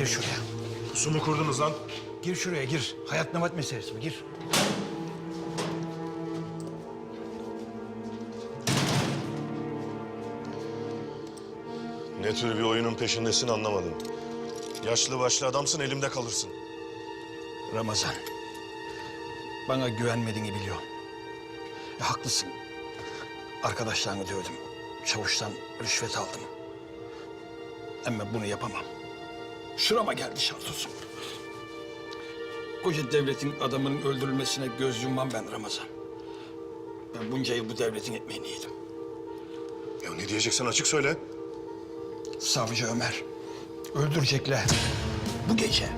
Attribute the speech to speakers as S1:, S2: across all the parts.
S1: Gir şuraya.
S2: Su mu kurdunuz lan?
S1: Gir şuraya gir. Hayat memat meselesi bu. Gir.
S2: Ne tür bir oyunun peşindesin anlamadım. Yaşlı başlı adamsın elimde kalırsın.
S1: Ramazan. Bana güvenmediğini biliyorum. E, haklısın. Arkadaşlarını dövdüm. Çavuştan rüşvet aldım. Ama bunu yapamam. Şurama geldi şartosum. Koca devletin adamının öldürülmesine göz yummam ben Ramazan. Ben bunca yıl bu devletin ekmeğini yedim.
S2: Ya ne diyeceksen açık söyle.
S1: Savcı Ömer. Öldürecekler. Bu gece.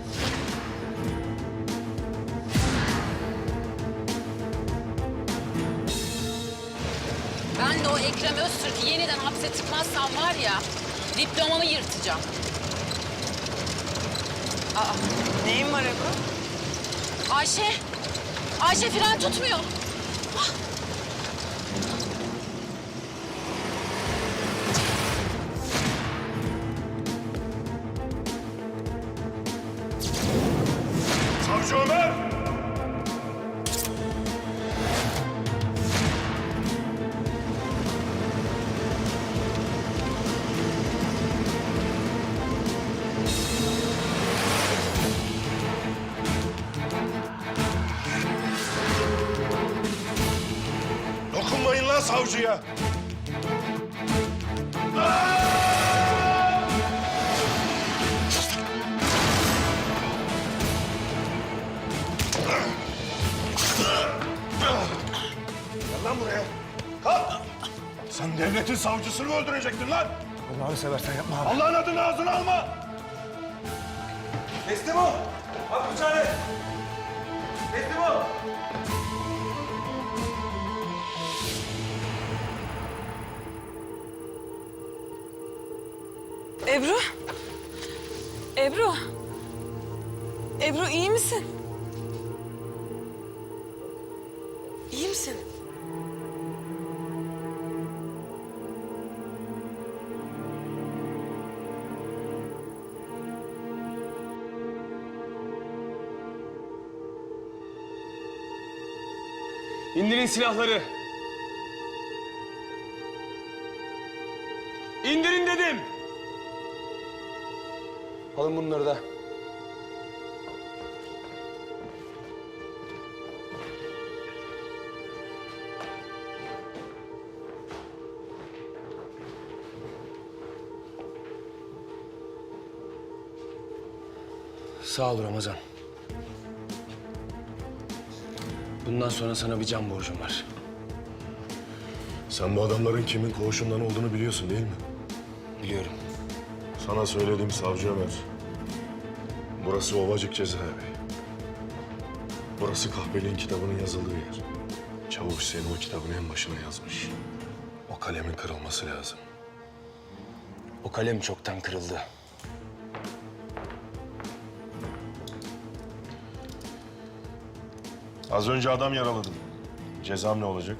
S3: Ben de o Ekrem Öztürk'ü yeniden hapse tıkmazsam var ya, diplomamı yırtacağım.
S4: Neyin var Ebru?
S3: Ayşe, Ayşe fren tutmuyor.
S2: Savcı Ömer! Savcıya! Gel lan buraya. Kalk! Sen devletin savcısını mı öldürecektin lan?
S1: Allah'ını seversen yapma abi.
S2: Allah'ın adını ağzına alma!
S5: Teslim ol. Bak bıçağı. Teslim ol.
S4: Ebru? Ebru? Ebru iyi misin? İyi misin?
S5: İndirin silahları. Alın bunları da. Sağ ol Ramazan. Bundan sonra sana bir can borcum var.
S2: Sen bu adamların kimin koğuşundan olduğunu biliyorsun değil mi?
S5: Biliyorum.
S2: Sana söylediğim savcı Ömer. Burası Ovacık cezaevi. Burası kahveliğin kitabının yazıldığı yer. Çavuş Hüseyin o kitabın en başına yazmış. O kalemin kırılması lazım.
S5: O kalem çoktan kırıldı.
S2: Az önce adam yaraladım. Cezam ne olacak?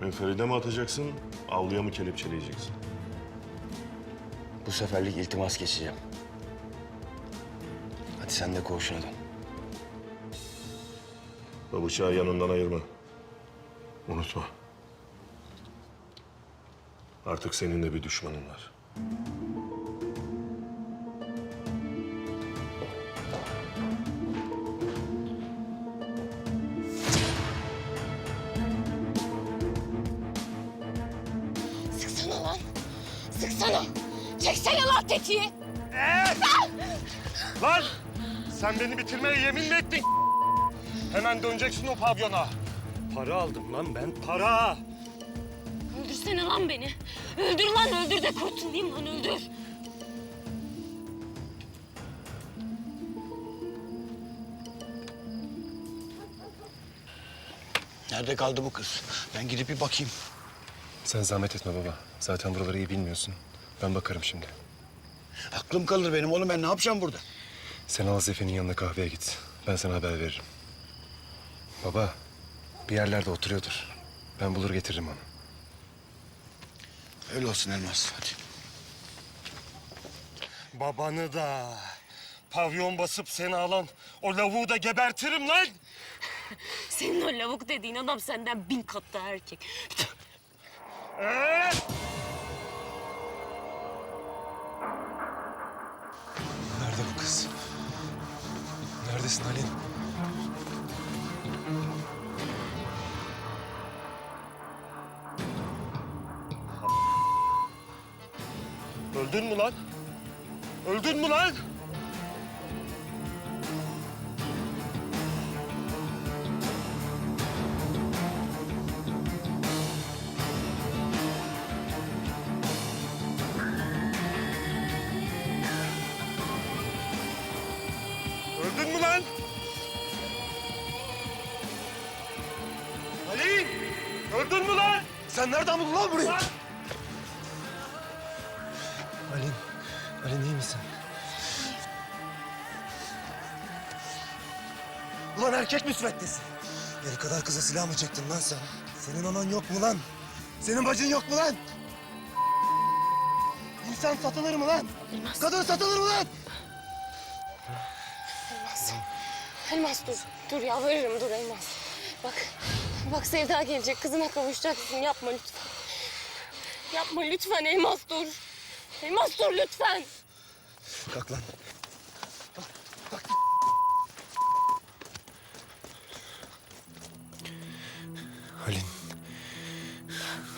S2: Münferide mi atacaksın, avluya mı kelepçeleyeceksin?
S5: Bu seferlik iltimas geçeceğim. Hadi sen de koğuşuna dön.
S2: O bıçağı yanından ayırma. Unutma. Artık senin de bir düşmanın var.
S3: Çeksene lan tetiği.
S2: Lan! Sen beni bitirmeye yemin mi ettin? Hemen döneceksin o pavyona. Para aldım lan ben, para.
S3: Öldürsene lan beni. Öldür lan, öldür de kurtulayım lan, öldür.
S1: Nerede kaldı bu kız? Ben gidip bir bakayım.
S6: Sen zahmet etme baba. Zaten buraları iyi bilmiyorsun. Ben bakarım şimdi.
S1: Aklım kalır benim oğlum. Ben ne yapacağım burada?
S6: Sen al Zefe'nin yanına kahveye git. Ben sana haber veririm. Baba, bir yerlerde oturuyordur. Ben bulur getiririm onu.
S1: Öyle olsun Elmas. Hadi.
S2: Babanı da,
S7: Pavyon basıp seni alan o lavuğu da gebertirim lan.
S4: Senin o lavuk dediğin adam senden bin kat daha erkek.
S7: Ee?
S8: Neredesin Halin?
S7: Öldün mü lan? Öldün mü lan? Lan?
S8: Nereden buldun lan burayı? Halin, Halin iyi misin? Ulan erkek müsveddesin. Yeri kadar kıza silah mı çektin lan sen? Senin anan yok mu lan? Senin bacın yok mu lan? İnsan satılır mı lan? Kadın satılır mı lan?
S4: Elmas. Elmas dur. Dur yalvarırım dur Elmas. Bak. Bak Sevda gelecek. Kızına kavuşacaksın. Yapma lütfen. Yapma lütfen Elmas dur. Elmas dur lütfen.
S8: Kalk lan. Halin.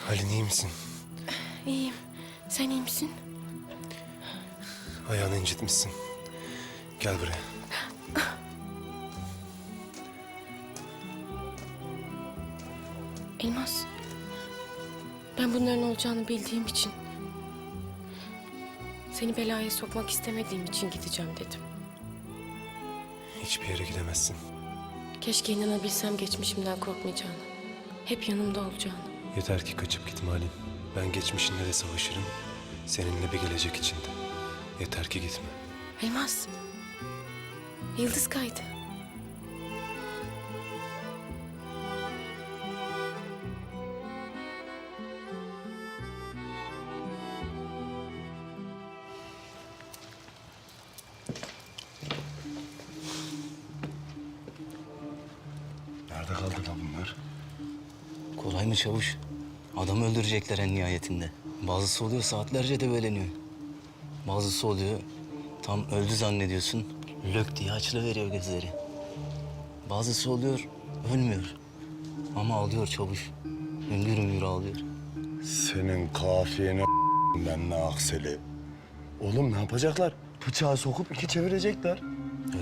S8: Halin iyi misin?
S4: İyiyim. Sen iyi misin?
S8: Ayağını incitmişsin. Gel buraya.
S4: Bunların olacağını bildiğim için... ...seni belaya sokmak istemediğim için gideceğim dedim.
S8: Hiçbir yere gidemezsin.
S4: Keşke inanabilsem geçmişimden korkmayacağını. Hep yanımda olacağını.
S8: Yeter ki kaçıp gitme Halin. Ben geçmişinle de savaşırım. Seninle bir gelecek içinde. Yeter ki gitme.
S4: Elmas. Yıldız kaydı.
S7: Nerede kaldı lan bunlar?
S9: Kolay mı çavuş? Adam öldürecekler en nihayetinde. Bazısı oluyor saatlerce debeleniyor. Bazısı oluyor tam öldü zannediyorsun. Lök diye açılıveriyor gözleri. Bazısı oluyor ölmüyor. Ama ağlıyor çavuş. Hüngür hüngür ağlıyor.
S7: Senin kafiyene ben ne akseli. Oğlum ne yapacaklar? Bıçağı sokup iki çevirecekler.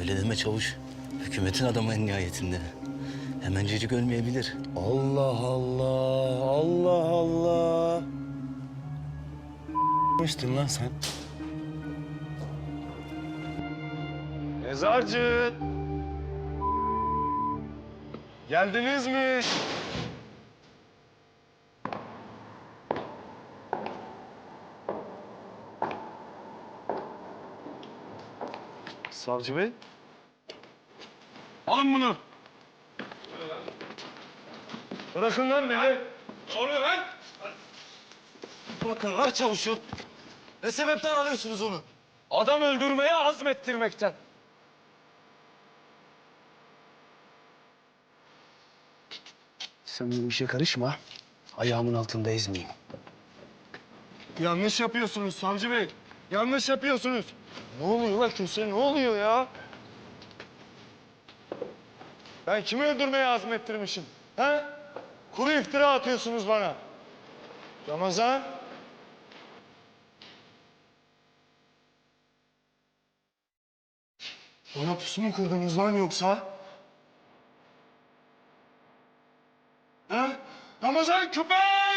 S9: Öyle deme çavuş. Hükümetin adamı en nihayetinde. Hemencecik ölmeyebilir.
S7: Allah Allah, Allah Allah. Mıştın lan sen. Mezarcı. Geldiniz mi? Savcı Bey. Alın bunu. Bırakın lan beni. Ne oluyor lan? Bakın lan çavuşum. Ne sebepten alıyorsunuz onu? Adam öldürmeye azmettirmekten.
S5: Sen bu işe karışma. Ayağımın altında ezmeyeyim.
S7: Yanlış yapıyorsunuz savcı bey. Yanlış yapıyorsunuz. Ne oluyor lan kimse? Ne oluyor ya? Ben kimi öldürmeye azmettirmişim? He? Kuru iftira atıyorsunuz bana. Ramazan. Bana pusu mu kırdınız lan yoksa? He? Ramazan köpek!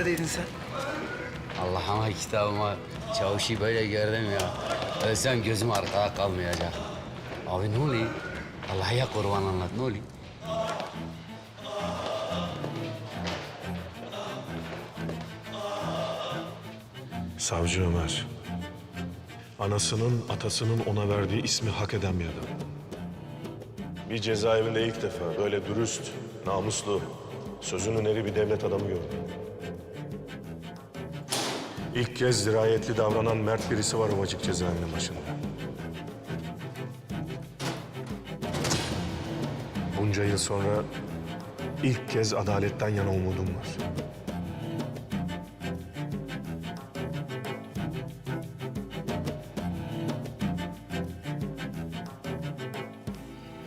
S5: Neredeydin sen?
S9: Allah'ıma kitabıma çavuşu böyle gördüm ya. Ölsem gözüm arkada kalmayacak. Abi ne oluyor? Allah'a kurban anlat ne oluyor?
S7: Savcı Ömer.
S2: Anasının, atasının ona verdiği ismi hak eden bir adam. Bir cezaevinde ilk defa böyle dürüst, namuslu, sözünün eri bir devlet adamı gördüm. İlk kez dirayetli davranan mert birisi var Ovacık cezaevinin başında. Bunca yıl sonra ilk kez adaletten yana umudum var.